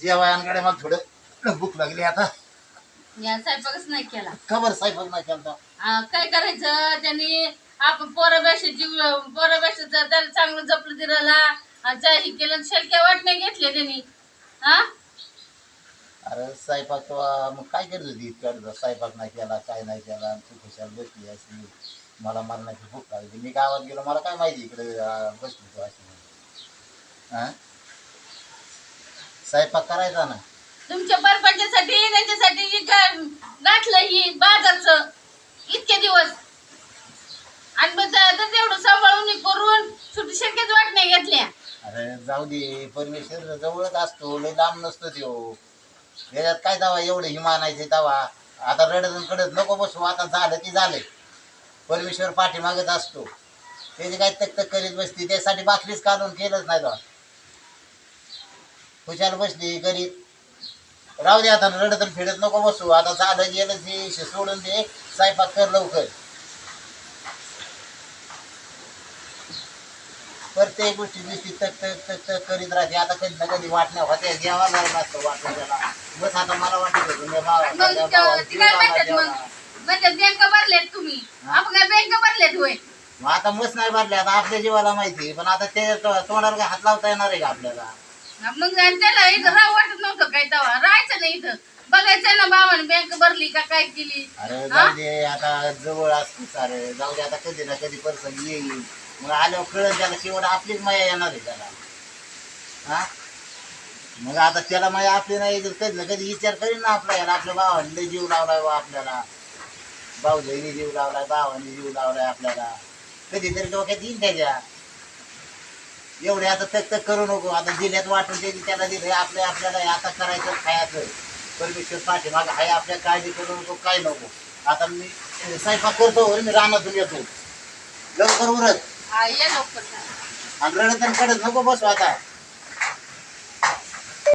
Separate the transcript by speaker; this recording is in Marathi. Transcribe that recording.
Speaker 1: जेवायांकडे मला थोडं भूक लागली आता.
Speaker 2: या स्वयंपाकच नाही केला.
Speaker 1: खबर सायपाक नाही केलता
Speaker 2: आ, काय करायचं? त्यांनी आपण पोराबेशी जीव पोराबेशी त्याला चांगलं जपलं त्या हे केलं शेलक्या वाटणे घेतले त्यांनी. हा
Speaker 1: अरे स्वयंपाक तेव्हा मग काय करत होती इतक्या स्वयंपाक नाही केला काय नाही केला आणि तू खुशाल बसली अशी. मला मरणाची भूक लागली. मी गावात गेलो मला काय माहिती इकडे अं, बसली तू अशी. हा स्वयंपाक करायचा ना.
Speaker 2: तुमच्या परपंचासाठी त्यांच्यासाठी हे गा- गाठलं ही बाजारचं इतके दिवस. आणि मग त्या- त्या तेवढं सांभाळून हे करून छोटी शक्यच वाटणे घेतल्या.
Speaker 1: अरे जाऊ दे परमेश्वर जवळच असतो लय लांब नसतो त्यो. त्याच्यात काय दावा एवढं हिमानायचे दावा आता रडत कडत नको बसू आता झालं की झालं. परमेश्वर पाठीमागत असतो. त्याची काय तक तक करीत बसती त्यासाठी बाकरीच काढून केलंच नाही दावा खुशाल बसली करीत राहू दे आता रडत फिरत नको बसू. आता झालं गेलं ते सोडून दे. स्वयंपाक कर लवकर. प्रत्येक गोष्टी दिसती तक तक तक तक करीत राहते. आता कधी ना कधी वाटण्या होत्या जेवायला नसतं वाटणं त्याला बस आता मला वाटत
Speaker 2: मग बँक भरलेत तुम्ही. बँक भरलेत होय?
Speaker 1: आता मस्त नाही भरले. आता आपल्या जीवाला माहिती पण आता ते तोंडाला काय हात लावता येणार आहे का आपल्याला?
Speaker 2: मग त्याला इथं राव वाटत नव्हतं काय तेव्हा. राहायचं नाही इथं. बघायचं ना बाबाने बँक भरली का काय केली.
Speaker 1: अरे? जाऊ दे आता जवळ असते सारे जाऊ दे आता कधी ना कधी प्रसंग येईल. मग आल्यावर कळत त्याला शेवट आपलीच माया येणार आहे त्याला. हा? मग आता त्याला माया आपली नाही तर कधी ना कधी विचार करीन ना आपला याला आपल्या भावाने लय जीव लावलाय बा आपल्याला. भाऊजाईने जीव लावलाय भावाने जीव लावलाय आपल्याला. कधीतरी डोक्यात येईल त्याच्या एवढे आता तक तक करू नको. आता दिल्यात वाटून त्याची त्याला दिले आपल्या आपल्याला हे आता करायचं खायचं. परमेश्वर पाठीमाग हाय आपल्या काळजी करू नको काय नको. आता मी स्वयंपाक करतो वर मी रानातून येतो. लवकर उरत
Speaker 2: हा
Speaker 1: आणि रडत आणि कडत नको बसू आता.